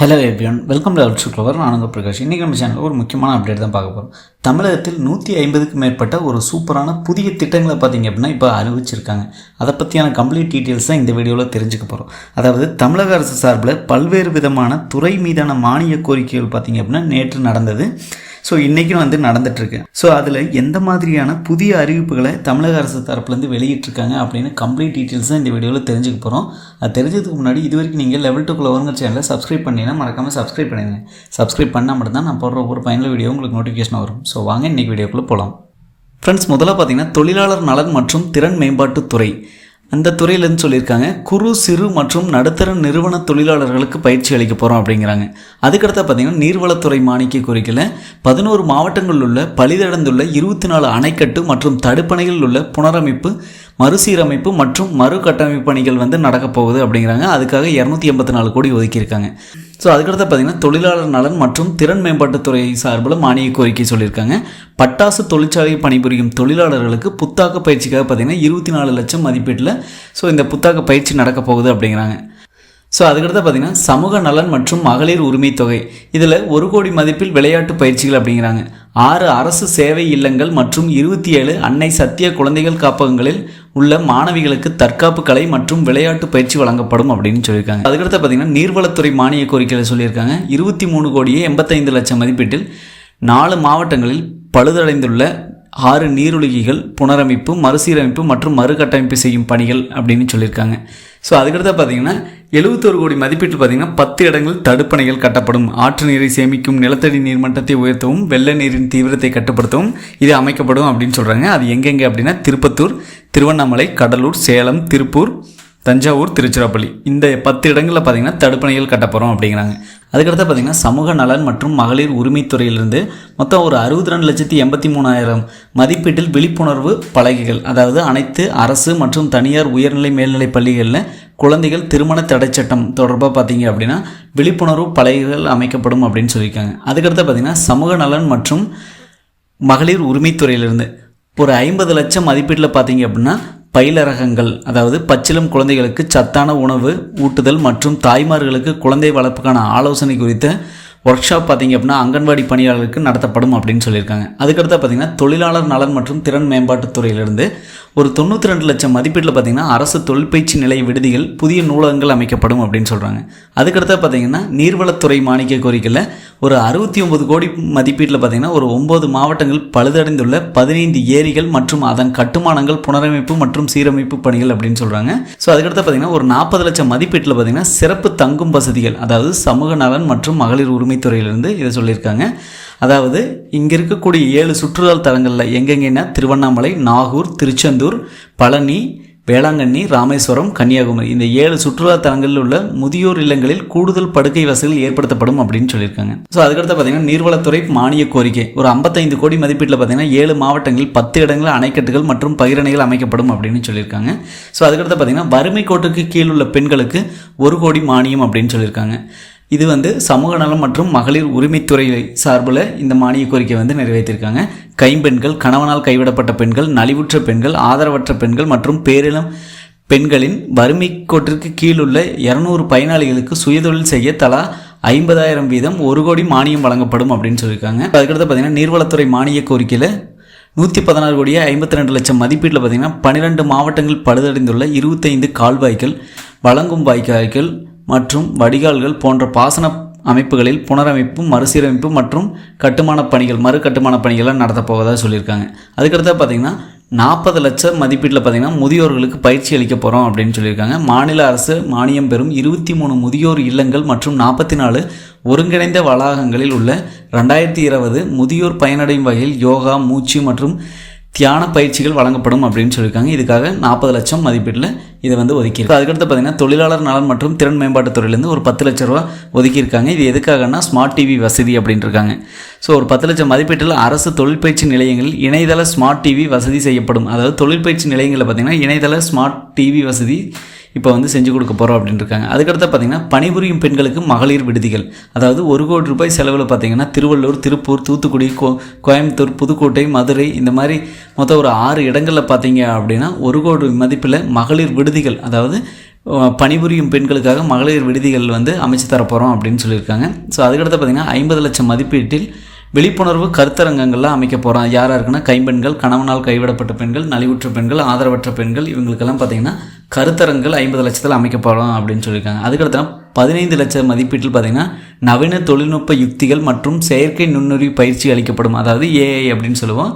Hello everyone welcome to அல்ட்ரு சுக்லவர் நான் உங்கள் பிரகாஷ். இன்றைக்கி நம்ம சேனலில் ஒரு முக்கியமான அப்டேட் தான் பார்க்க போகிறோம் தமிழகத்தில் நூற்றி ஐம்பதுக்கு மேற்பட்ட ஒரு சூப்பரான புதிய திட்டங்களை பார்த்தீங்க அப்படின்னா இப்போ அறிவிச்சிருக்காங்க. அதை பற்றியான கம்ப்ளீட் டீட்டெயில்ஸ் தான் இந்த வீடியோவில் தெரிஞ்சுக்க போகிறோம் அதாவது தமிழக அரசு சார்பில் பல்வேறு விதமான துறை மீதான மானிய கோரிக்கைகள் பார்த்தீங்க அப்படின்னா நேற்று நடந்தது. ஸோ இன்றைக்கும் வந்து நடந்துட்டுருக்கு. ஸோ அதில் எந்த மாதிரியான புதிய அறிவிப்புகளை தமிழக அரசு தரப்புலேருந்து வெளியிட்டிருக்காங்க அப்படின்னு கம்ப்ளீட் டீட்டெயில்ஸ் தான் இந்த வீடியோவில் தெரிஞ்சுக்க போகிறோம் அது தெரிஞ்சதுக்கு முன்னாடி இது வரைக்கும் நீங்கள் லெவல் டூ குளவருங்க சேனலை சப்ஸ்கிரைப் பண்ணிங்கன்னா மறக்காமல் சப்ஸ்கிரைப் பண்ணிடுங்க. சப்ஸ்கிரைப் பண்ணால் மட்டும்தான் நான் போடுற ஒவ்வொரு ஃபைனல் வீடியோ உங்களுக்கு நோட்டிஃபிகேஷன் வரும். ஸோ வாங்க இன்றைக்கி வீடியோக்குள்ளே போகலாம் ஃப்ரெண்ட்ஸ் முதல்ல பார்த்தீங்கன்னா தொழிலாளர் நலன் மற்றும் திறன் மேம்பாட்டுத்துறை அந்த துறையிலேருந்து சொல்லியிருக்காங்க குறு சிறு மற்றும் நடுத்தர நிறுவன தொழிலாளர்களுக்கு பயிற்சி அளிக்க போகிறோம் அப்படிங்கிறாங்க. அதுக்கடுத்து பார்த்தீங்கன்னா நீர்வளத்துறை மாணிக்க குறிக்கல பதினோரு மாவட்டங்களில் உள்ள பலிதடந்துள்ள இருபத்தி நாலு அணைக்கட்டு மற்றும் தடுப்பணைகளில் உள்ள புனரமைப்பு மறுசீரமைப்பு மற்றும் மறுகட்டமைப்பு பணிகள் வந்து நடக்கப்போகுது அப்படிங்கிறாங்க. அதுக்காக இரநூத்தி எண்பத்தி நாலு கோடி ஒதுக்கியிருக்காங்க. ஸோ அதுக்கடுத்து பார்த்தீங்கன்னா தொழிலாளர் நலன் மற்றும் திறன் மேம்பாட்டுத்துறை சார்பில் மானிய கோரிக்கை சொல்லியிருக்காங்க. பட்டாசு தொழிற்சாலை பணிபுரியும் தொழிலாளர்களுக்கு புத்தாக்க பயிற்சிக்காக பார்த்தீங்கன்னா இருபத்தி நாலு லட்சம் மதிப்பீட்டில் ஸோ இந்த புத்தாக்க பயிற்சி நடக்க போகுது அப்படிங்கிறாங்க. ஸோ அதுக்கடுத்து பார்த்தீங்கன்னா சமூக நலன் மற்றும் மகளிர் உரிமை தொகை. இதில் ஒரு கோடி மதிப்பில் விளையாட்டு பயிற்சிகள் அப்படிங்கிறாங்க. ஆறு அரசு சேவை இல்லங்கள் மற்றும் இருபத்தி ஏழு அன்னை சத்திய குழந்தைகள் காப்பகங்களில் உள்ள மாணவிகளுக்கு தற்காப்பு கலை மற்றும் விளையாட்டு பயிற்சி வழங்கப்படும் அப்படின்னு சொல்லியிருக்காங்க. அதுக்கடுத்து பார்த்தீங்கன்னா நீர்வளத்துறை மானிய கோரிக்கையில் சொல்லியிருக்காங்க. இருபத்தி மூணு கோடியே எண்பத்தைந்து லட்சம் மதிப்பீட்டில் நாலு மாவட்டங்களில் பழுதடைந்துள்ள ஆறு நீரொழுகிகள் புனரமைப்பு மறுசீரமைப்பு மற்றும் மறுகட்டமைப்பு செய்யும் பணிகள் அப்படின்னு சொல்லியிருக்காங்க. ஸோ அதுக்கடுத்து பார்த்தீங்கன்னா எழுபத்தொரு கோடி மதிப்பீட்டில் பார்த்தீங்கன்னா பத்து இடங்கள் தடுப்பணைகள் கட்டப்படும். ஆற்று நீரை சேமிக்கும் நிலத்தடி நீர்மட்டத்தை உயர்த்தவும் வெள்ள நீரின் தீவிரத்தை கட்டுப்படுத்தவும் இது அமைக்கப்படும் அப்படின்னு சொல்கிறாங்க அது எங்கெங்கே அப்படின்னா திருப்பத்தூர் திருவண்ணாமலை கடலூர் சேலம் திருப்பூர் தஞ்சாவூர் திருச்சிராப்பள்ளி. இந்த பத்து இடங்களில் பார்த்தீங்கன்னா தடுப்பணைகள் கட்டப்போகிறோம் அப்படிங்கிறாங்க. அதுக்கடுத்து பார்த்தீங்கன்னா சமூக நலன் மற்றும் மகளிர் உரிமைத்துறையிலிருந்து மொத்தம் ஒரு அறுபத்தி ரெண்டு லட்சத்தி எண்பத்தி மூணாயிரம் மதிப்பீட்டில் விழிப்புணர்வு பலகைகள் அதாவது அனைத்து அரசு மற்றும் தனியார் உயர்நிலை மேல்நிலை பள்ளிகளில் குழந்தைகள் திருமண தடைச்சட்டம் சட்டம் தொடர்பாக பார்த்தீங்க அப்படின்னா விழிப்புணர்வு பலகைகள் அமைக்கப்படும் அப்படின்னு சொல்லியிருக்காங்க. அதுக்கடுத்து பார்த்திங்கன்னா சமூக நலன் மற்றும் மகளிர் உரிமைத்துறையிலிருந்து ஒரு ஐம்பது லட்சம் மதிப்பீட்டில் பார்த்தீங்க அப்படின்னா பயிலரகங்கள் அதாவது பச்சிலம் குழந்தைகளுக்கு சத்தான உணவு ஊட்டுதல் மற்றும் தாய்மார்களுக்கு குழந்தை வளர்ப்புக்கான ஆலோசனை குறித்த ஒர்க் ஷாப் பார்த்தீங்க அப்படின்னா அங்கன்வாடி பணியாளர்களுக்கு நடத்தப்படும் அப்படின்னு சொல்லியிருக்காங்க. அதுக்கடுத்து பார்த்தீங்கன்னா தொழிலாளர் நலன் மற்றும் திறன் மேம்பாட்டுத் துறையிலிருந்து ஒரு தொண்ணூற்றி ரெண்டு லட்சம் மதிப்பீட்டில் பார்த்தீங்கன்னா அரசு தொழிற்பயிற்சி நிலைய விடுதிகள் புதிய நூலகங்கள் அமைக்கப்படும் அப்படின்னு சொல்கிறாங்க அதுக்கடுத்து பார்த்தீங்கன்னா நீர்வளத்துறை மாணிக்க கோரிக்கையில் ஒரு அறுபத்தி ஒன்பது கோடி மதிப்பீட்டில் பார்த்தீங்கன்னா ஒரு ஒம்பது மாவட்டங்கள் பழுதடைந்துள்ள பதினைந்து ஏரிகள் மற்றும் அதன் கட்டுமானங்கள் புனரமைப்பு மற்றும் சீரமைப்பு பணிகள் அப்படின்னு சொல்கிறாங்க ஸோ அதுக்கடுத்து பார்த்தீங்கன்னா ஒரு நாற்பது லட்சம் மதிப்பீட்டில் பார்த்தீங்கன்னா சிறப்பு தங்கும் வசதிகள் அதாவது சமூக நலன் மற்றும் மகளிர் உரிமைத்துறையிலிருந்து இதை சொல்லியிருக்காங்க. அதாவது இங்கே இருக்கக்கூடிய ஏழு சுற்றுலா தலங்களில் எங்கெங்கன்னா திருவண்ணாமலை நாகூர் திருச்செந்தூர் பழனி வேளாங்கண்ணி ராமேஸ்வரம் கன்னியாகுமரி. இந்த ஏழு சுற்றுலா தலங்களில் உள்ள முதியோர் இல்லங்களில் கூடுதல் படுக்கை வசதிகள் ஏற்படுத்தப்படும் அப்படின்னு சொல்லியிருக்காங்க. ஸோ அதுக்கடுத்து பார்த்தீங்கன்னா நீர்வளத்துறை மானிய கோரிக்கை. ஒரு ஐம்பத்தைந்து கோடி மதிப்பீட்டில் பார்த்தீங்கன்னா ஏழு மாவட்டங்களில் பத்து இடங்களில் அணைக்கட்டுகள் மற்றும் பகிரணைகள் அமைக்கப்படும் அப்படின்னு சொல்லியிருக்காங்க. ஸோ அதுக்கடுத்து பார்த்தீங்கன்னா வறுமை கோட்டுக்கு கீழ் உள்ள பெண்களுக்கு ஒரு கோடி மானியம் அப்படின்னு சொல்லியிருக்காங்க. இது வந்து சமூக நலம் மற்றும் மகளிர் உரிமைத்துறை சார்பில் இந்த மானிய கோரிக்கை வந்து நிறைவேற்றியிருக்காங்க கைம்பெண்கள் கணவனால் கைவிடப்பட்ட பெண்கள் நலிவுற்ற பெண்கள் ஆதரவற்ற பெண்கள் மற்றும் பேரிளம் பெண்களின் வறுமை கோட்டிற்கு கீழுள்ள இரநூறு பயனாளிகளுக்கு சுயதொழில் செய்ய தலா ஐம்பதாயிரம் வீதம் ஒரு கோடி மானியம் வழங்கப்படும் அப்படின்னு சொல்லியிருக்காங்க. அதுக்கடுத்து பார்த்தீங்கன்னா நீர்வளத்துறை மானிய கோரிக்கையில் நூற்றி பதினாறு கோடியே ஐம்பத்தி ரெண்டு லட்சம் மதிப்பீட்டில் பார்த்தீங்கன்னா பன்னிரெண்டு மாவட்டங்கள் பழுதடைந்துள்ள இருபத்தைந்து கால்வாய்கள் வழங்கும் வாய்க்கால்கள் மற்றும் வடிகால்கள் போன்ற பாசன அமைப்புகளில் புனரமைப்பு மறுசீரமைப்பு மற்றும் கட்டுமான பணிகள் மறு கட்டுமான பணிகள்லாம் நடத்தப்போவதாக சொல்லியிருக்காங்க. அதுக்கடுத்து பார்த்திங்கன்னா நாற்பது லட்சம் மதிப்பீட்டில் பார்த்திங்கன்னா முதியோர்களுக்கு பயிற்சி அளிக்க போகிறோம் அப்படின்னு சொல்லியிருக்காங்க. மாநில அரசு மானியம் பெறும் இருபத்தி மூணு முதியோர் இல்லங்கள் மற்றும் நாற்பத்தி நாலு ஒருங்கிணைந்த வளாகங்களில் உள்ள ரெண்டாயிரத்தி இருபது முதியோர் பயனடையும் வகையில் யோகா மூச்சு மற்றும் தியான பயிற்சிகள் வழங்கப்படும் அப்படின்னு சொல்லியிருக்காங்க. இதுக்காக நாற்பது லட்சம் மதிப்பீட்டில் இதை வந்து ஒதுக்கியிருக்கு அதுக்கடுத்து பார்த்தீங்கன்னா தொழிலாளர் நலன் மற்றும் திறன் மேம்பாட்டு துறையிலேருந்து ஒரு பத்து லட்ச ரூபா ஒதுக்கியிருக்காங்க. இது எதுக்காகனா ஸ்மார்ட் டிவி வசதி அப்படின்ட்டு இருக்காங்க. ஸோ ஒரு பத்து லட்சம் மதிப்பீட்டில் அரசு தொழிற்பயிற்சி நிலையங்களில் இணையதள ஸ்மார்ட் டிவி வசதி செய்யப்படும். அதாவது தொழிற்பயிற்சி நிலையங்களில் பார்த்தீங்கன்னா இணையதள ஸ்மார்ட் டிவி வசதி இப்போ வந்து செஞ்சு கொடுக்க போகிறோம் அப்படின்னு இருக்காங்க அதுக்கடுத்து பார்த்தீங்கன்னா பணிபுரியும் பெண்களுக்கு மகளிர் விடுதிகள். அதாவது ஒரு கோடி ரூபாய் செலவில் பார்த்தீங்கன்னா திருவள்ளூர் திருப்பூர் தூத்துக்குடி கோ கோயம்புத்தூர் புதுக்கோட்டை மதுரை இந்த மாதிரி மொத்தம் ஒரு ஆறு இடங்களில் பார்த்தீங்க அப்படின்னா ஒரு கோடி மதிப்பில் மகளிர் விடுதிகள் அதாவது பணிபுரியும் பெண்களுக்காக மகளிர் விடுதிகள் வந்து அமைச்சு தரப்போகிறோம் அப்படின்னு சொல்லியிருக்காங்க. ஸோ அதுக்கடுத்து பார்த்திங்கன்னா ஐம்பது லட்சம் மதிப்பீட்டில் விழிப்புணர்வு கருத்தரங்கங்கள்லாம் அமைக்க போகிறான் யாராக இருக்குன்னா கைம்பெண்கள் கணவனால் கைவிடப்பட்ட பெண்கள் நலிவுற்ற பெண்கள் ஆதரவற்ற பெண்கள் இவங்களுக்கெல்லாம் பார்த்திங்கன்னா கருத்தரங்கள் ஐம்பது லட்சத்தில் அமைக்க போகிறோம் அப்படின்னு சொல்லியிருக்காங்க. அதுக்கடுத்து பதினைந்து லட்சம் மதிப்பீட்டில் பார்த்திங்கன்னா நவீன தொழில்நுட்ப யுக்திகள் மற்றும் செயற்கை நுண்ணறிவு பயிற்சி அளிக்கப்படும். அதாவது ஏஐ அப்படின்னு சொல்லுவோம்.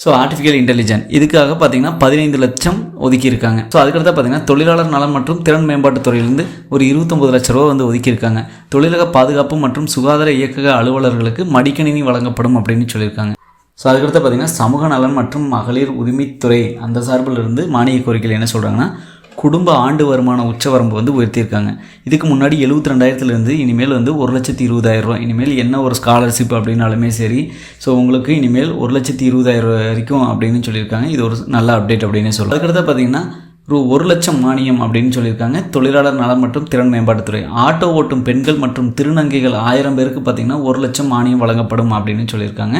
ஸோ ஆர்டிஃபிஷியல் இன்டெலிஜென்ட் இதுக்காக பார்த்தீங்கன்னா பதினைந்து லட்சம் ஒதுக்கியிருக்காங்க. ஸோ அதுக்கடுத்து பார்த்தீங்கன்னா தொழிலாளர் நலன் மற்றும் திறன் மேம்பாட்டுத் துறையிலிருந்து ஒரு இருபத்தொம்பது லட்ச ரூபா வந்து ஒதுக்கியிருக்காங்க. தொழிலக பாதுகாப்பு மற்றும் சுகாதார இயக்கக அலுவலர்களுக்கு மடிக்கணினி வழங்கப்படும் அப்படின்னு சொல்லியிருக்காங்க. ஸோ அதுக்கடுத்து பார்த்தீங்கன்னா சமூக நலன் மற்றும் மகளிர் உரிமைத்துறை அந்த சார்பில் இருந்து மானிய கோரிக்கையில் என்ன சொல்கிறாங்கன்னா குடும்ப ஆண்டு வருமான உச்சவரம்பு வந்து உயர்த்தியிருக்காங்க. இதுக்கு முன்னாடி எழுபத்தி ரெண்டாயிரத்துலேருந்து இனிமேல் வந்து ஒரு லட்சத்தி இருபதாயிரரூவா இனிமேல் என்ன ஒரு ஸ்காலர்ஷிப் அப்படின்னாலுமே சரி ஸோ உங்களுக்கு இனிமேல் ஒரு லட்சத்தி இருபதாயிரம் ரூபாய் வரைக்கும் அப்படின்னு சொல்லியிருக்காங்க. இது ஒரு நல்ல அப்டேட் அப்படின்னு சொல்லலாம். அதுக்கடுத்த பார்த்தீங்கன்னா ரூ ஒரு லட்சம் மானியம் அப்படின்னு சொல்லியிருக்காங்க. தொழிலாளர் நலம் மற்றும் திறன் மேம்பாட்டுத்துறை ஆட்டோ ஓட்டும் பெண்கள் மற்றும் திருநங்கைகள் ஆயிரம் பேருக்கு பார்த்தீங்கன்னா ஒரு லட்சம் மானியம் வழங்கப்படும் அப்படின்னு சொல்லியிருக்காங்க.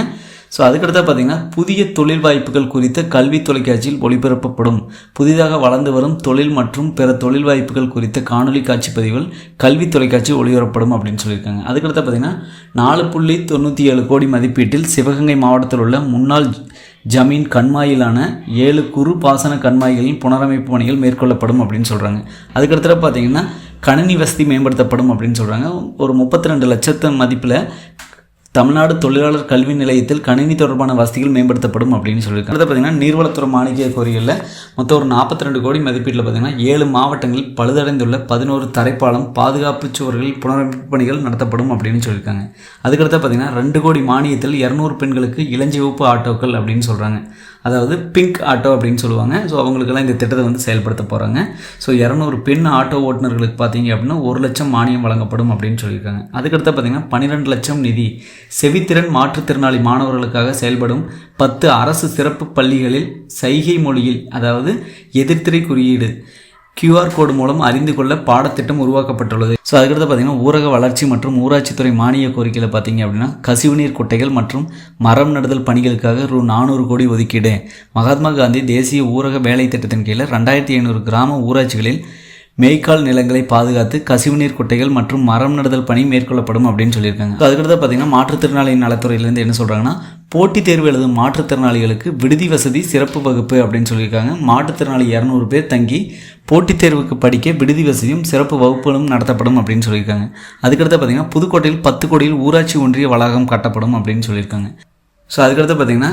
ஸோ அதுக்கடுத்து பார்த்தீங்கன்னா புதிய தொழில் வாய்ப்புகள் குறித்த கல்வி தொலைக்காட்சியில் ஒளிபரப்பப்படும். புதிதாக வளர்ந்து வரும் தொழில் மற்றும் பிற தொழில் வாய்ப்புகள் குறித்த காணொலி காட்சி பதிவுகள் கல்வி தொலைக்காட்சி ஒளிபரப்படும் அப்படின்னு சொல்லியிருக்காங்க. அதுக்கடுத்து பார்த்தீங்கன்னா நாலு புள்ளி தொண்ணூற்றி ஏழு கோடி மதிப்பீட்டில் சிவகங்கை மாவட்டத்தில் உள்ள முன்னாள் ஜமீன் கண்மாயிலான ஏழு குறு பாசன கண்மாய்களின் புனரமைப்பு பணிகள் மேற்கொள்ளப்படும் அப்படின்னு சொல்கிறாங்க அதுக்கடுத்து பார்த்தீங்கன்னா கணினி வசதி மேம்படுத்தப்படும் அப்படின்னு சொல்கிறாங்க ஒரு முப்பத்தி ரெண்டு லட்சத்து மதிப்பில் தமிழ்நாடு தொழிலாளர் கல்வி நிலையத்தில் கணினி தொடர்பான வசதிகள் மேம்படுத்தப்படும் அப்படின்னு சொல்லியிருக்காங்க. அடுத்து பார்த்தீங்கன்னா நீர்வளத்துறை மானிய கோரிகளில் மொத்தம் ஒரு நாற்பத்தி ரெண்டு கோடி மதிப்பீட்டில் பார்த்தீங்கன்னா ஏழு மாவட்டங்களில் பழுதடைந்துள்ள பதினோரு தரைப்பாலம் பாதுகாப்பு சுவர்களில் புனரமைப்பு பணிகள் நடத்தப்படும் அப்படின்னு சொல்லியிருக்காங்க. அதுக்கடுத்து பார்த்தீங்கன்னா ரெண்டு கோடி மானியத்தில் இரநூறு பெண்களுக்கு இளஞ்சிவப்பு ஆட்டோக்கள் அப்படின்னு சொல்கிறாங்க அதாவது பிங்க் ஆட்டோ அப்படின்னு சொல்லுவாங்க. ஸோ அவங்களுக்கெல்லாம் இந்த திட்டத்தை வந்து செயல்படுத்த போகிறாங்க ஸோ இரநூறு பெண் ஆட்டோ ஓட்டுநர்களுக்கு பார்த்தீங்க அப்படின்னா ஒரு லட்சம் மானியம் வழங்கப்படும் அப்படின்னு சொல்லியிருக்காங்க. அதுக்கடுத்து பார்த்தீங்கன்னா பன்னிரெண்டு லட்சம் நிதி செவித்திறன் மாற்றுத்திறனாளி மாணவர்களுக்காக செயல்படும் பத்து அரசு சிறப்பு பள்ளிகளில் சைகை மொழியில் அதாவது எதிர்த்திரை குறியீடு கியூஆர் கோடு மூலம் அறிந்து கொள்ள பாடத்திட்டம் உருவாக்கப்பட்டுள்ளது. ஸோ அதுக்கடுத்து பார்த்தீங்கன்னா ஊரக வளர்ச்சி மற்றும் ஊராட்சித்துறை மானிய கோரிக்கையில் பார்த்தீங்க அப்படின்னா கசிவுநீர் குட்டைகள் மற்றும் மரம் நடுதல் பணிகளுக்காக ரூ நானூறு கோடி ஒதுக்கீடு. மகாத்மா காந்தி தேசிய ஊரக வேலை திட்டத்தின் கீழே ரெண்டாயிரத்தி ஐநூறு கிராம ஊராட்சிகளில் மேய்க்கால் நிலங்களை பாதுகாத்து கசிவுநீர் குட்டைகள் மற்றும் மரம் நடுதல் பணி மேற்கொள்ளப்படும் அப்படின்னு சொல்லியிருக்காங்க. அதுக்கடுத்து பார்த்தீங்கன்னா மாற்றுத்திறனாளி நலத்துறையிலேருந்து என்ன சொல்கிறாங்கன்னா போட்டித் தேர்வு எழுதும் மாற்றுத்திறனாளிகளுக்கு விடுதி வசதி சிறப்பு வகுப்பு அப்படின்னு சொல்லியிருக்காங்க. மாற்றுத்திறனாளி இரநூறு பேர் தங்கி போட்டித் தேர்வுக்கு படிக்க விடுதி வசதியும் சிறப்பு வகுப்புகளும் நடத்தப்படும் அப்படின்னு சொல்லியிருக்காங்க. அதுக்கடுத்து பார்த்தீங்கன்னா புதுக்கோட்டையில் பத்து கோடியில் ஊராட்சி ஒன்றிய வளாகம் கட்டப்படும் அப்படின்னு சொல்லியிருக்காங்க. ஸோ அதுக்கடுத்து பார்த்தீங்கன்னா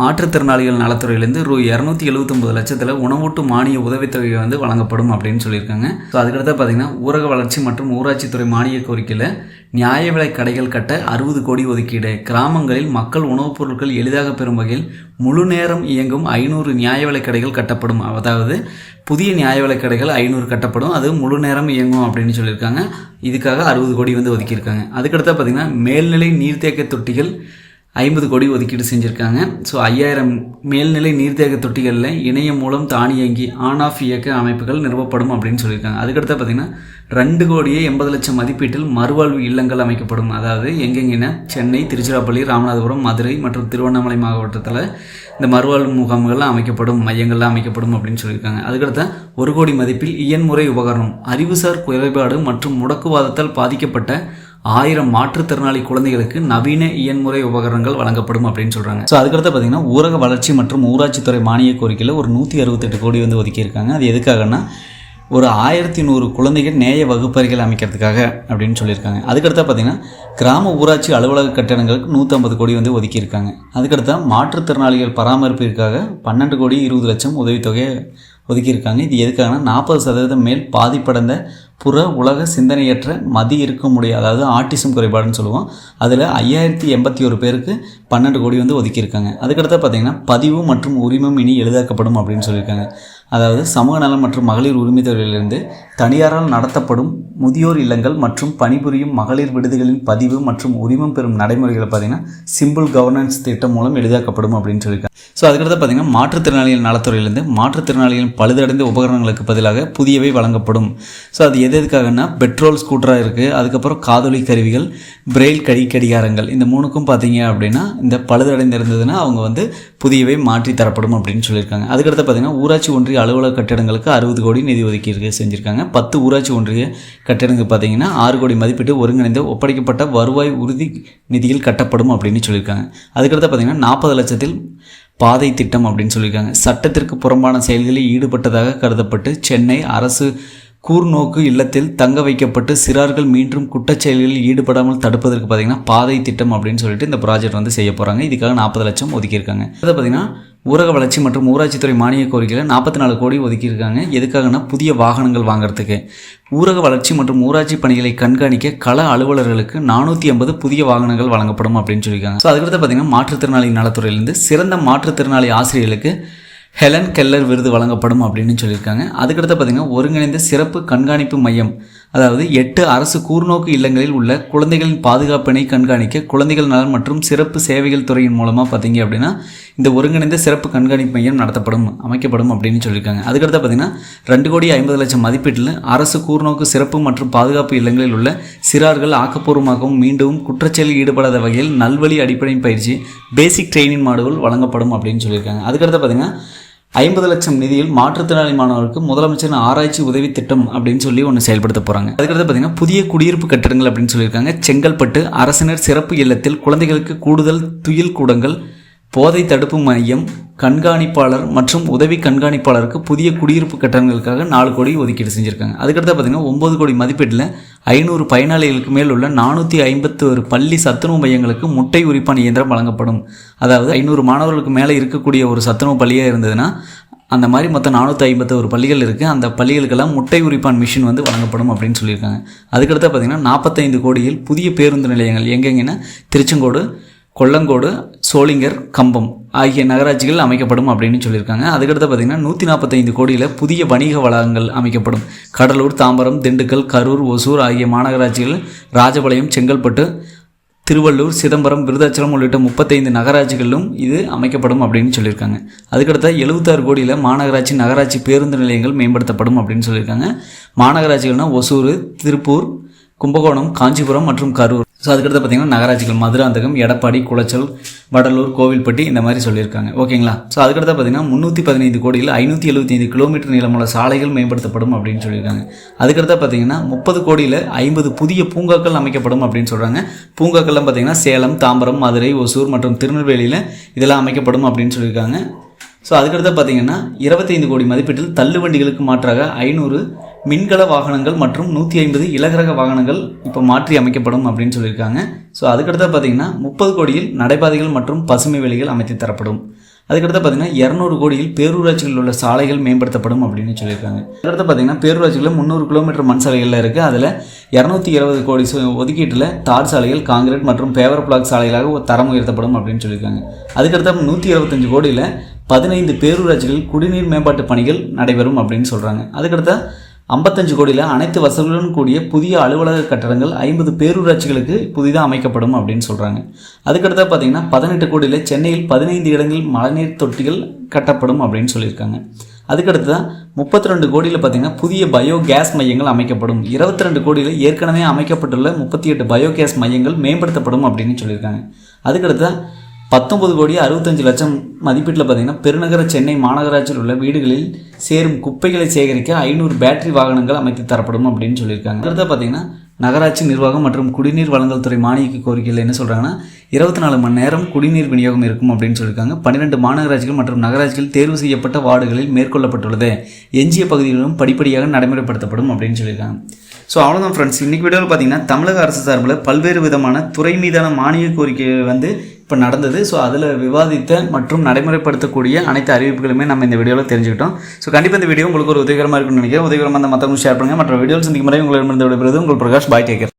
மாற்றுத்திறனாளிகள் நலத்துறையிலேருந்து ரூ இரநூத்தி எழுபத்தொம்பது லட்சத்தில் உணவூட்டு மானிய உதவித்தொகை வந்து வழங்கப்படும் அப்படின்னு சொல்லியிருக்காங்க. ஸோ அதுக்கடுத்து பார்த்திங்கன்னா ஊரக வளர்ச்சி மற்றும் ஊராட்சித்துறை மானிய கோரிக்கையில் நியாய விலை கடைகள் கட்ட அறுபது கோடி ஒதுக்கீடு. கிராமங்களில் மக்கள் உணவுப் பொருட்கள் எளிதாக பெறும் வகையில் முழு நேரம் இயங்கும் ஐநூறு நியாய விலை கடைகள் கட்டப்படும். அதாவது புதிய நியாய விலை கடைகள் ஐநூறு கட்டப்படும். அது முழு நேரம் இயங்கும் அப்படின்னு சொல்லியிருக்காங்க. இதுக்காக அறுபது கோடி வந்து ஒதுக்கியிருக்காங்க. அதுக்கடுத்து பார்த்தீங்கன்னா மேல்நிலை நீர்த்தேக்க தொட்டிகள் ஐம்பது கோடி ஒதுக்கீடு செஞ்சுருக்காங்க. ஸோ ஐயாயிரம் மேல்நிலை நீர்த்தேக தொட்டிகளில் இணையம் மூலம் தானியங்கி ஆன் ஆஃப் இயக்க அமைப்புகள் நிறுவப்படும் அப்படின்னு சொல்லியிருக்காங்க. அதுக்கடுத்து பார்த்தீங்கன்னா ரெண்டு கோடியே எண்பது லட்சம் மதிப்பீட்டில் மறுவாழ்வு இல்லங்கள் அமைக்கப்படும். அதாவது எங்கெங்கன்னா சென்னை திருச்சிராப்பள்ளி ராமநாதபுரம் மதுரை மற்றும் திருவண்ணாமலை மாவட்டத்தில் இந்த மறுவாழ்வு முகாம்கள்லாம் அமைக்கப்படும் மையங்கள்லாம் அமைக்கப்படும் அப்படின்னு சொல்லியிருக்காங்க. அதுக்கடுத்த ஒரு கோடி மதிப்பில் இயன்முறை உபகரணம் அறிவுசார் குறைபாடு மற்றும் முடக்குவாதத்தால் பாதிக்கப்பட்ட ஆயிரம் மாற்றுத்திறனாளி குழந்தைகளுக்கு நவீன இயன்முறை உபகரணங்கள் வழங்கப்படும் அப்படின்னு சொல்கிறாங்க ஸோ அதுக்கடுத்து பார்த்தீங்கன்னா ஊரக வளர்ச்சி மற்றும் ஊராட்சித்துறை மானிய கோரிக்கையில் ஒரு நூற்றி அறுபத்தெட்டு கோடி வந்து ஒதுக்கியிருக்காங்க. அது எதுக்காகன்னா ஒரு ஆயிரத்தி நூறு குழந்தைகள் நேய வகுப்பறைகள் அமைக்கிறதுக்காக அப்படின்னு சொல்லியிருக்காங்க. அதுக்கடுத்தா பார்த்தீங்கன்னா கிராம ஊராட்சி அலுவலக கட்டணங்களுக்கு நூற்றம்பது கோடி வந்து ஒதுக்கியிருக்காங்க. அதுக்கடுத்தா மாற்றுத்திறனாளிகள் பராமரிப்பிற்காக பன்னெண்டு கோடி இருபது லட்சம் உதவித்தொகையை ஒதுக்கியிருக்காங்க. இது எதுக்காகனா நாற்பது சதவீதம் மேல் பாதிப்படைந்த புற உலக சிந்தனையற்ற மதி இருக்க முடியாது அதாவது ஆட்டிசம் குறைபாடுன்னு சொல்லுவோம். அதில் ஐயாயிரத்தி எண்பத்தி ஒரு பேருக்கு பன்னெண்டு கோடி வந்து ஒதுக்கியிருக்காங்க. அதுக்கடுத்து பார்த்தீங்கன்னா பதிவு மற்றும் உரிமம் இனி எளிதாக்கப்படும் அப்படின்னு சொல்லியிருக்காங்க. அதாவது சமூக நலம் மற்றும் மகளிர் உரிமை துறையிலிருந்து தனியாரால் நடத்தப்படும் முதியோர் இல்லங்கள் மற்றும் பணிபுரியும் மகளிர் விடுதிகளின் பதிவு மற்றும் உரிமம் பெறும் நடைமுறைகளை பார்த்தீங்கன்னா சிம்பிள் கவர்னன்ஸ் திட்டம் மூலம் எளிதாக்கப்படும் அப்படின்னு சொல்லியிருக்காங்க. ஸோ அதுக்கடுத்து பார்த்தீங்கன்னா மாற்றுத்திறனாளிகள் நலத்துறையிலிருந்து மாற்றுத்திறனாளிகளின் பழுதடைந்த உபகரணங்களுக்கு பதிலாக புதியவை வழங்கப்படும். ஸோ அது எது எதுக்காகன்னா பெட்ரோல் ஸ்கூட்டராக இருக்குது அதுக்கப்புறம் காதொலி கருவிகள் பிரெயில் கடி கடிகாரங்கள் இந்த மூணுக்கும் பார்த்தீங்க அப்படின்னா இந்த பழுதடைந்து இருந்ததுன்னா அவங்க வந்து புதியவை மாற்றி தரப்படும் அப்படின்னு சொல்லியிருக்காங்க. அதுக்கடுத்து பார்த்தீங்கன்னா ஊராட்சி ஒன்றிய அலுவலக கட்டிடங்களுக்கு அறுபது கோடி நிதி ஒதுக்கீடு செஞ்சுருக்காங்க. பத்து ஊராட்சி ஒன்றிய கட்டிடங்கள் பார்த்தீங்கன்னா ஆறு கோடி மதிப்பீட்டு ஒருங்கிணைந்த ஒப்படைக்கப்பட்ட வருவாய் உறுதி நிதியில் கட்டப்படும் அப்படின்னு சொல்லியிருக்காங்க. அதுக்கடுத்து பார்த்தீங்கன்னா நாற்பது லட்சத்தில் பாதை திட்டம் அப்படின்னு சொல்லியிருக்காங்க. சட்டத்திற்கு புறம்பான செயல்களில் ஈடுபட்டதாக கருதப்பட்டு சென்னை அரசு கூர்நோக்கு இல்லத்தில் தங்க வைக்கப்பட்டு சிறார்கள் மீண்டும் குற்றச்செயல்களில் ஈடுபடாமல் தடுப்பதற்கு பார்த்தீங்கன்னா பாதை திட்டம் அப்படின்னு சொல்லிட்டு இந்த ப்ராஜெக்ட் வந்து செய்ய போகிறாங்க இதுக்காக நாற்பது லட்சம் ஒதுக்கியிருக்காங்க. அதை பார்த்தீங்கன்னா ஊரக வளர்ச்சி மற்றும் ஊராட்சித்துறை மானிய கோரிக்கையில் நாற்பத்தி நாலு கோடி ஒதுக்கியிருக்காங்க. எதுக்காகனா புதிய வாகனங்கள் வாங்குறதுக்கு. ஊரக வளர்ச்சி மற்றும் ஊராட்சி பணிகளை கண்காணிக்க கள அலுவலர்களுக்கு நானூற்றி ஐம்பது புதிய வாகனங்கள் வழங்கப்படும் அப்படின்னு சொல்லியிருக்காங்க. ஸோ அதுக்கடுத்து பார்த்தீங்கன்னா மாற்றுத்திறனாளி நலத்துறையிலேருந்து சிறந்த மாற்றுத்திறனாளி ஆசிரியர்களுக்கு ஹெலன் கெல்லர் விருது வழங்கப்படும் அப்படின்னு சொல்லியிருக்காங்க. அதுக்கடுத்து பார்த்திங்கன்னா ஒருங்கிணைந்த சிறப்பு கண்காணிப்பு மையம் அதாவது எட்டு அரசு கூர்நோக்கு இல்லங்களில் உள்ள குழந்தைகளின் பாதுகாப்பினை கண்காணிக்க குழந்தைகள் நலன் மற்றும் சிறப்பு சேவைகள் துறையின் மூலமாக பார்த்தீங்க அப்படின்னா இந்த ஒருங்கிணைந்த சிறப்பு கண்காணிப்பு மையம் நடத்தப்படும் அமைக்கப்படும் அப்படின்னு சொல்லியிருக்காங்க. அதுக்கடுத்து பார்த்தீங்கன்னா ரெண்டு கோடி ஐம்பது லட்சம் மதிப்பீட்டில் அரசு கூர்நோக்கு சிறப்பு மற்றும் பாதுகாப்பு இல்லங்களில் உள்ள சிறார்கள் ஆக்கப்பூர்வமாகவும் மீண்டும் குற்றச்செயலில் ஈடுபடாத வகையில் நல்வழி அடிப்படை பயிற்சி பேசிக் ட்ரைனிங் மாடுகள் வழங்கப்படும் அப்படின்னு சொல்லியிருக்காங்க. அதுக்கடுத்து பார்த்தீங்கன்னா ஐம்பது லட்சம் நிதியில் மாற்றுத்திறனாளி மாணவர்களுக்கு முதலமைச்சரின் ஆராய்ச்சி உதவி திட்டம் அப்படின்னு சொல்லி ஒன்று செயல்படுத்த போகிறாங்க அதுக்கடுத்து பார்த்தீங்கன்னா புதிய குடியிருப்பு கட்டிடங்கள் அப்படின்னு சொல்லியிருக்காங்க. செங்கல்பட்டு அரசினர் சிறப்பு இல்லத்தில் குழந்தைகளுக்கு கூடுதல் துயில் கூடங்கள் போதை தடுப்பு மையம் கண்காணிப்பாளர் மற்றும் உதவி கண்காணிப்பாளருக்கு புதிய குடியிருப்பு கட்டணங்களுக்காக நாலு கோடி ஒதுக்கீடு செஞ்சுருக்காங்க. அதுக்கடுத்து பார்த்தீங்கன்னா ஒம்பது கோடி மதிப்பீட்டில் ஐநூறு பயனாளிகளுக்கு மேல் உள்ள நானூற்றி ஐம்பத்தி ஒரு பள்ளி சத்துணவு மையங்களுக்கு முட்டை உரிப்பான் இயந்திரம் வழங்கப்படும். அதாவது ஐநூறு மாணவர்களுக்கு மேலே இருக்கக்கூடிய ஒரு சத்துணவு பள்ளியாக இருந்ததுன்னா அந்த மாதிரி மொத்தம் நானூற்றி ஐம்பத்தோரு பள்ளிகள் இருக்குது அந்த பள்ளிகளுக்கெல்லாம் முட்டை உரிப்பான் மிஷின் வந்து வழங்கப்படும் அப்படின்னு சொல்லியிருக்காங்க. அதுக்கடுத்து பார்த்திங்கன்னா நாற்பத்தைந்து கோடியில் புதிய பேருந்து நிலையங்கள் எங்கெங்கன்னா திருச்செங்கோடு கொல்லங்கோடு சோளிங்கர் கம்பம் ஆகிய நகராட்சிகள் அமைக்கப்படும் அப்படின்னு சொல்லியிருக்காங்க. அதுக்கடுத்து பார்த்திங்கன்னா நூற்றி நாற்பத்தைந்து கோடியில் புதிய வணிக வளாகங்கள் அமைக்கப்படும். கடலூர் தாம்பரம் திண்டுக்கல் கரூர் ஒசூர் ஆகிய மாநகராட்சிகள் ராஜபாளையம் செங்கல்பட்டு திருவள்ளூர் சிதம்பரம் விருதாச்சலம் உள்ளிட்ட முப்பத்தைந்து நகராட்சிகளிலும் இது அமைக்கப்படும் அப்படின்னு சொல்லியிருக்காங்க. அதுக்கடுத்த எழுபத்தாறு கோடியில் மாநகராட்சி நகராட்சி பேருந்து நிலையங்கள் மேம்படுத்தப்படும் அப்படின்னு சொல்லியிருக்காங்க. மாநகராட்சிகள்னால் ஒசூர் திருப்பூர் கும்பகோணம் காஞ்சிபுரம் மற்றும் கரூர். ஸோ அதுக்கடுத்து பார்த்தீங்கன்னா நகராட்சிகள் மதுராந்தகம் எடப்பாடி குளச்சல் வடலூர் கோவில்பட்டி இந்த மாதிரி சொல்லியிருக்காங்க. ஓகேங்களா? ஸோ அதுக்கடுத்து பார்த்தீங்கன்னா முந்நூற்றி பதினைந்து கோடியில் ஐநூற்றி எழுபத்தி ஐந்து கிலோமீட்டர் நீளமுள்ள சாலைகள் மேம்படுத்தப்படும் அப்படின்னு சொல்லியிருக்காங்க. அதுக்கடுத்து பார்த்தீங்கன்னா முப்பது கோடியில் ஐம்பது புதிய பூங்காக்கள் அமைக்கப்படும் அப்படின்னு சொல்கிறாங்க பூங்காக்கள்லாம் பார்த்தீங்கன்னா சேலம் தாம்பரம் மதுரை ஒசூர் மற்றும் திருநெல்வேலியில் இதெல்லாம் அமைக்கப்படும் அப்படின்னு சொல்லியிருக்காங்க. ஸோ அதுக்கடுத்து பார்த்தீங்கன்னா இருபத்தைந்து கோடி மதிப்பீட்டில் தள்ளுவண்டிகளுக்கு மாற்றாக ஐநூறு மின்கல வாகனங்கள் மற்றும் நூற்றி ஐம்பது இலகரக வாகனங்கள் இப்போ மாற்றி அமைக்கப்படும் அப்படின்னு சொல்லியிருக்காங்க. ஸோ அதுக்கடுத்து பார்த்தீங்கன்னா முப்பது கோடியில் நடைபாதைகள் மற்றும் பசுமை வெளிகள் அமைத்து தரப்படும். அதுக்கடுத்து பார்த்தீங்கன்னா இரநூறு கோடியில் பேரூராட்சிகளில் உள்ள சாலைகள் மேம்படுத்தப்படும் அப்படின்னு சொல்லியிருக்காங்க. அதுக்கடுத்து பார்த்தீங்கன்னா பேரூராட்சிகளில் முந்நூறு கிலோமீட்டர் மண் சாலைகளில் இருக்குது அதில் இரநூத்தி இருபது கோடி சு- ஒதுக்கீட்டில் தார் சாலைகள் காங்கிரீட் மற்றும் பேவர் பிளாக் சாலைகளாக ஒரு தரம் உயர்த்தப்படும் அப்படின்னு சொல்லியிருக்காங்க. அதுக்கடுத்து நூற்றி இருபத்தஞ்சு கோடியில் பதினைந்து பேரூராட்சிகளில் குடிநீர் மேம்பாட்டு பணிகள் நடைபெறும் அப்படின்னு சொல்கிறாங்க அதுக்கடுத்து ஐம்பத்தஞ்சு கோடியில் அனைத்து வசதிகளுடன் கூடிய புதிய அலுவலக கட்டடங்கள் ஐம்பது பேரூராட்சிகளுக்கு புதிதாக அமைக்கப்படும் அப்படின்னு சொல்கிறாங்க அதுக்கடுத்த பார்த்தீங்கன்னா பதினெட்டு கோடியில் சென்னையில் பதினைந்து இடங்களில் மழைநீர் தொட்டிகள் கட்டப்படும் அப்படின்னு சொல்லியிருக்காங்க. அதுக்கடுத்து தான் முப்பத்தி ரெண்டு கோடியில் பார்த்தீங்கன்னா புதிய பயோ கேஸ் மையங்கள் அமைக்கப்படும். இருபத்தி ரெண்டு கோடியில் ஏற்கனவே அமைக்கப்பட்டுள்ள முப்பத்தி எட்டு பயோ கேஸ் மையங்கள் மேம்படுத்தப்படும் அப்படின்னு சொல்லியிருக்காங்க. அதுக்கடுத்து தான் பத்தொன்பது கோடி அறுபத்தஞ்சு லட்சம் மதிப்பீட்டில் பார்த்தீங்கன்னா பெருநகர சென்னை மாநகராட்சியில் உள்ள வீடுகளில் சேரும் குப்பைகளை சேகரிக்க ஐநூறு பேட்டரி வாகனங்கள் அமைத்து தரப்படும் அப்படின்னு சொல்லியிருக்காங்க. அடுத்த பார்த்தீங்கன்னா நகராட்சி நிர்வாகம் மற்றும் குடிநீர் வழங்கல் துறை மானிய கோரிக்கையில் என்ன சொல்கிறாங்கன்னா இருபத்தி நாலு மணி நேரம் குடிநீர் விநியோகம் இருக்கும் அப்படின்னு சொல்லியிருக்காங்க. பன்னிரெண்டு மாநகராட்சிகள் மற்றும் நகராட்சிகள் தேர்வு செய்யப்பட்ட வார்டுகளில் மேற்கொள்ளப்பட்டுள்ளது. எஞ்சிய பகுதிகளிலும் படிப்படியாக நடைமுறைப்படுத்தப்படும் அப்படின்னு சொல்லியிருக்காங்க. ஸோ அவ்வளோதான் ஃப்ரெண்ட்ஸ் இன்றைக்கி வீடியோவில் பார்த்தீங்கன்னா தமிழக அரசு சார்பில் பல்வேறு விதமான துறை மீதான மானிய கோரிக்கைகள் வந்து இப்போ நடந்தது. ஸோ அதில் விவாதித்த மற்றும் நடைமுறைப்படுத்தக்கூடிய அனைத்து அறிவிப்புகளுமே நம்ம இந்த வீடியோவில் தெரிஞ்சுக்கிட்டோம். ஸோ கண்டிப்பாக இந்த வீடியோ உங்களுக்கு ஒரு உதவிகரமாக இருக்கும்னு நினைக்கிறேன். உதவிகரமாக அந்த மற்றவங்க ஷேர் பண்ணுங்கள் மற்ற வீடியோஸ் சந்திக்கும் முறை உங்களிடமிருந்து விடுபடுறது உங்கள் பிரகாஷ். பாய் டேக்கர்